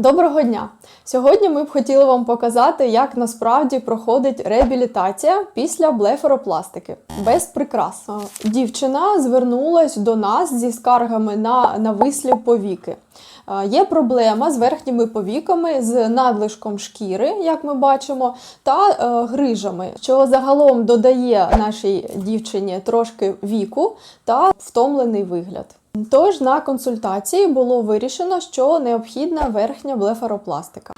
Доброго дня! Сьогодні ми б хотіли вам показати, як насправді проходить реабілітація після блефаропластики без прикрас. Дівчина звернулась до нас зі скаргами на навислі повіки. Є проблема з верхніми повіками, з надлишком шкіри, як ми бачимо, та е, грижами, що загалом додає нашій дівчині трошки віку та втомлений вигляд. Тож на консультації було вирішено, що необхідна верхня блефаропластика.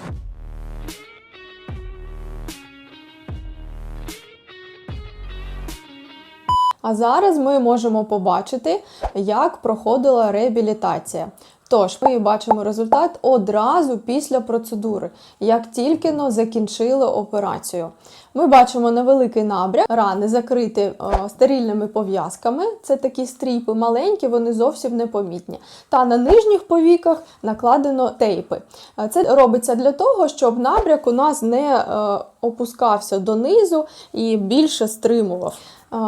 А зараз ми можемо побачити, як проходила реабілітація. Тож, ми бачимо результат одразу після процедури, як тільки но закінчили операцію. Ми бачимо невеликий набряк, рани закриті е, стерильними пов'язками. Це такі стріпи маленькі, вони зовсім непомітні. Та на нижніх повіках накладено тейпи. Е, Це робиться для того, щоб набряк у нас не е, опускався донизу і більше стримував.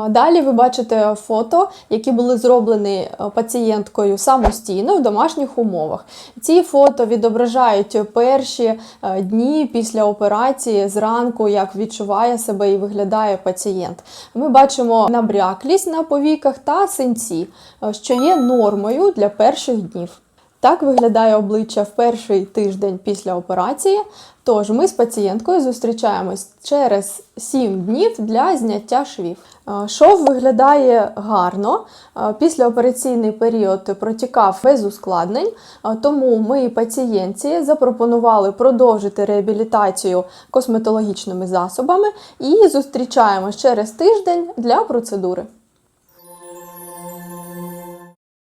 Далі ви бачите фото, які були зроблені е, пацієнткою самостійно в домашніх умовах. Ці фото відображають перші е, дні після операції зранку, як відчуває себе і виглядає пацієнт. Ми бачимо набряклість на повіках та синці, е, що є нормою для перших днів. Так виглядає обличчя в перший тиждень після операції. Тож ми з пацієнткою зустрічаємось через 7 днів для зняття швів. Е, Шов виглядає гарно. Е, Післяопераційний період протікав без ускладнень, е, тому ми пацієнтці запропонували продовжити реабілітацію косметологічними засобами і зустрічаємось через тиждень для процедури.